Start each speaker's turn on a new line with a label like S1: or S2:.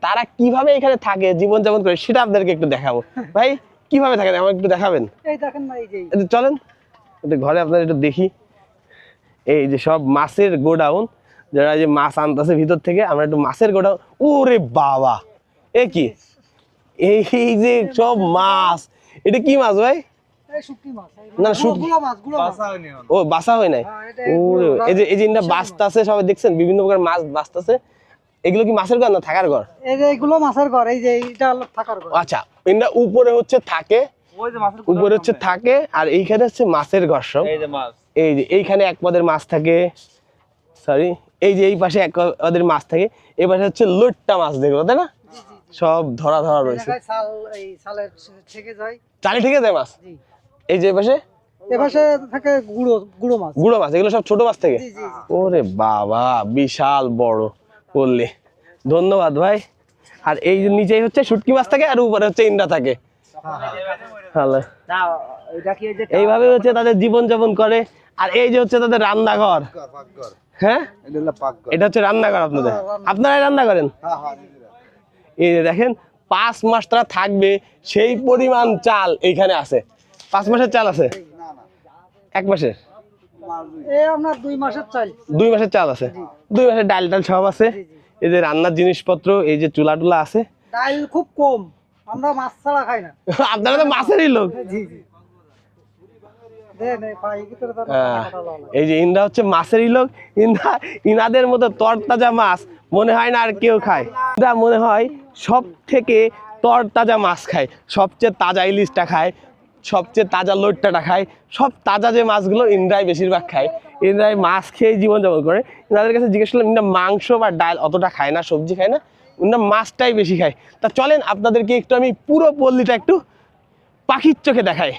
S1: তারা কীভাবে এখানে থাকে জীবনযাপন করে সেটা আপনাদেরকে একটু দেখাবো। ভাই কীভাবে থাকেন আমাকে একটু দেখাবেন?
S2: এই দেখেন না এই
S1: চলেন। একটু ঘরে আপনার একটু দেখি। এই যে সব মাছের গোডাউন যারা যে মাছ আনতেছে ভিতর থেকে আমরা একটু মাছের গোডাউন। ওরে বাবা! এ কি? এই যে সব মাছ। এটা কি মাছ ভাই?
S2: এই শুটকি মাছ এই
S1: না,
S2: গুঁড়ো-
S1: শুটকি-
S2: গুঁড়ো মাছ গুঁড়ো মাছ।
S1: ও বাসা হয় নাই?
S2: হ্যাঁ,
S1: এই যে এই যে ইন্ডা বাস্তাছে সবাই দেখছেন? বিভিন্ন প্রকার মাছ বাস্তাছে। এগুলো কি মাছের ঘর না থাকার ঘর?
S2: এই যে এগুলো মাছের ঘর এই যে এইটা হলো থাকার ঘর।
S1: আচ্ছা ইন্ডা উপরে হচ্ছে থাকে
S3: ওই যে মাছের
S1: উপরে হচ্ছে থাকে আর এইখানে হচ্ছে মাছের ঘর সব।
S3: এই যে মাছ।
S1: এই যে এইখানে এক পদের মাছ থাকে সরি এই যে এই পাশে এক পদের মাছ থাকে এই পাশে হচ্ছে লোট্টা মাছ দেখল তাই না? সব ধরা ধরা
S2: এই
S1: রয়েছে। চালি থেকে যায়। মাছ? এই যে এই পাশে?
S2: এপাশে থাকে গুঁড়ো গুঁড়ো মাছ।
S1: গুঁড়ো মাছ এগুলো সব ছোট মাছ থেকে?
S2: জি জি জি।
S1: ওরে বাবা বিশাল বড়। বললে। ধন্যবাদ ভাই। আর এই যে নিচেই হচ্ছে শুটকি মাছ থাকে আর উপরে হচ্ছে ইন্ডা থাকে। এইভাবে হচ্ছে তাদের জীবন যাপন করে। আর এই যে হচ্ছে তাদের রান্নাঘর। হ্যাঁ? এটা হচ্ছে রান্নাঘর আপনাদের। আপনারাই রান্না করেন? এই যে দেখেন পাঁচ মাস তারা থাকবে সেই পরিমাণ চাল এইখানে আছে। পাঁচ মাসের চাল আছে? এক মাসের?
S2: দুই মাসের চাল।
S1: আছে? দুই মাসের ডাল টাল সব আছে। এই যে রান্নার জিনিসপত্র এই যে চুলা টুলা আছে।
S2: ডাল খুব কম আমরা মাছ ছাড়া খাই না।
S1: আপনারা তো মাছেরই লোক।
S2: জি জি।
S1: হ্যাঁ। এই যে ইন্দা হচ্ছে মাছেরই লোক। ইন্দা ইনাদের মতো তরতাজা মাছ মনে হয় না আর কেউ খায়। ইন্দা মনে হয় সব থেকে তরতাজা মাছ খায়। সবচেয়ে তাজা ইলিশটা খায় সবচেয়ে তাজা লোট্টাটা খায়। সব তাজা যে মাছগুলো ইন্দ্রাই বেশিরভাগ খায়। ইন্দ্রাই মাছ খেয়ে জীবনযাপন করে। তাদের কাছে জিজ্ঞেস করলাম, ইন্দা মাংস বা ডাল অতটা খায় না, সবজি খায় না? ইন্দা মাছটাই বেশি খায়। তা চলেন, আপনাদেরকে একটু আমি পুরো পল্লীটা একটু পাখির চোখে দেখাই।